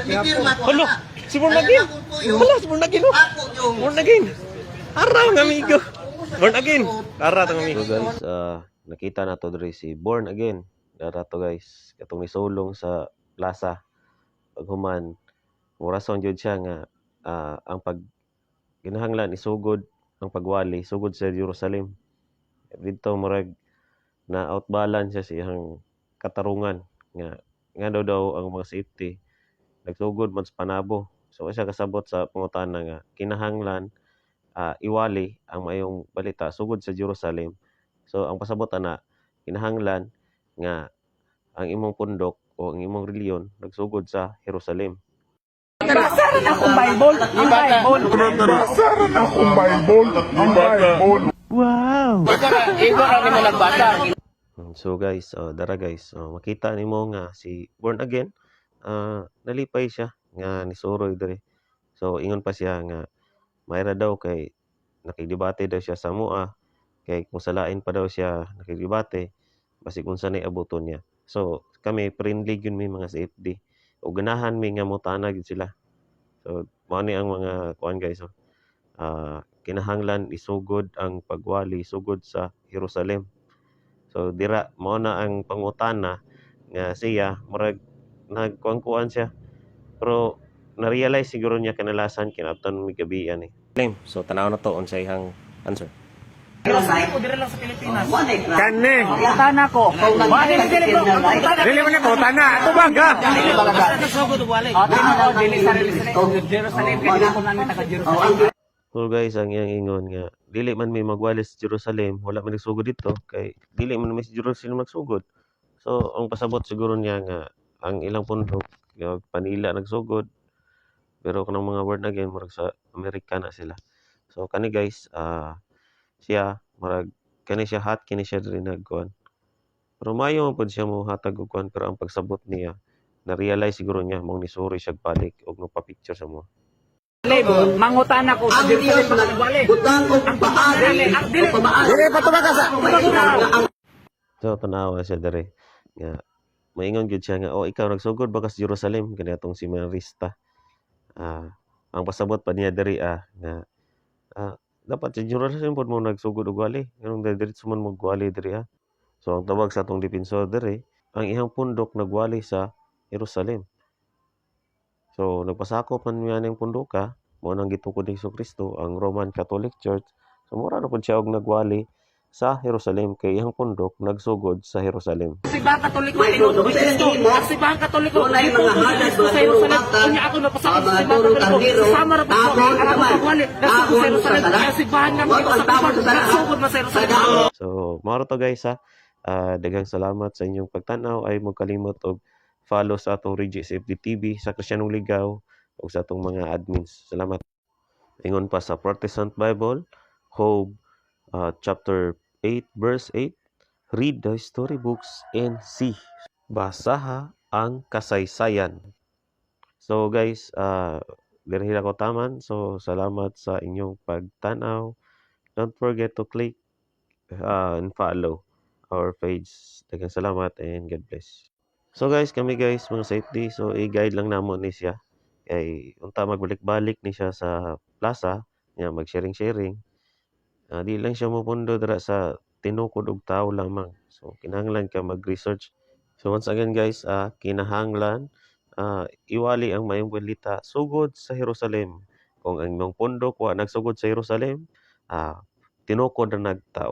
Ipirma ko Hala, si Bornagin. Hala, si Bornagin. Ako yung... Born again. Araw ng amigo. Born again. Ara tong amigo. So guys, ah, nakita na to diri si Born again. Dara to guys. Katong ni sulong sa plaza. Paghuman, murason jud siya nga ah, ang pag ginahanglan isugod ang pagwali, sugod sa Jerusalem. Dito murag na outbalance siya sa iyang katarungan nga nga daw daw ang mga safety nagsugod man sa panabo. So siya kasabot sa pangutana nga kinahanglan ah, iwali ang mayong balita sugod sa Jerusalem. So ang pasabot ana kinahanglan nga ang imong pundok o ang imong reliyon nagsugod sa Jerusalem. Basaran akong Bible. Ang Bible. Basaran akong Bible, ang Bible. Mm, So guys, oh, dara guys, oh, makita nimo nga si born again ah, nalipay siya nga nisuroy diri. So ingon pa siya nga mayra daw kay nakidebate daw siya sa mua kay kung salain pa daw siya nakidebate basi kung sanay abuton niya. So kami friendly gyud mi mga CFD. O ganahan mi nga mutana gyud sila. So mao ni ang mga kuan guys. Oh. Ah, kinahanglan isugod ang pagwali sugod sa Jerusalem. So dira mao na ang pangutana nga siya murag nagkuan-kuan siya. Pero na-realize siguro niya kanalasan kinabtan mi gabi ani. So tanaw na to unsay ihang answer. Ako dire lang sa Pilipinas. Kani, Tana ko. Wali na dili ko. tana, na ko dili sa Jerusalem kaya ako namin taga Jerusalem. So guys, ang iyang ingon nga dili man may magwali sa Jerusalem, wala man nagsugod dito kay dili man may sa Jerusalem nagsugod. So ang pasabot siguro niya nga ang ilang pundok panila nagsugod pero kanang mga word again murag sa Amerika na sila. So kani guys, ah siya murag kani siya hat kini siya diri nagkuan. Pero mayo man pud siya mo hatag og kuan pero ang pagsabot niya na realize siguro niya mong nisuri siya balik og nagpa-picture sa mo. Mangutan ako Ang Diyos wali. butang o paari o pamaari. Dili pa tumaka sa... So tanawa siya dere nga maingon gyud siya nga oh ikaw nagsugod ba ka sa Jerusalem kani atong si Marista. Ah ang pasabot pa niya dere ah nga ah, dapat sa Jerusalem pud mo nagsugod og wali. Ganun diretso man mo gwali dere ah. So ang tawag sa atong depensor dere ang ihang pundok nagwali sa Jerusalem. So nagpasakop man niya ning pundoka mo nang gitukod ni Kristo ang Roman Catholic Church. So mura na pud siya og nagwali sa Jerusalem kay ihang pundok nagsugod sa Jerusalem. Sibahan Katoliko tinuod ni Kristo. Ang sibahan Katoliko ni halad, Kristo sa Jerusalem. Kunya ako napasakop mga sa sibahan turong Katoliko. Sama ra po tabon, ako. Pagwali. Nasugod sa Jerusalem. sa Kaya sibahan nga mga ang sala. Nasugod man sa Jerusalem. So, maro to guys ha. Ah, daghang salamat sa inyong pagtanaw ay mo kalimot og follow sa atong Regis FD TV sa Kristiyanong Ligaw ug sa atong mga admins. Salamat. Ingon pa sa Protestant Bible, Job ah, chapter 8 verse 8, read the storybooks and see. Basaha ang kasaysayan. So guys, uh, diri ko taman. So salamat sa inyong pagtanaw. Don't forget to click uh, and follow our page. Daghang salamat and God bless. So guys, kami guys, mga safety. So i-guide lang namo ni siya. Kay unta magbalik-balik ni siya sa plaza, nga mag-sharing-sharing. Ah, di lang siya mopundo dira sa tinukod og tao lamang. So kinahanglan ka mag-research. So once again guys, ah kinahanglan ah, iwali ang mayong balita sugod sa Jerusalem. Kung ang imong pundok wa nagsugod sa Jerusalem, ah tinukod na nagtao.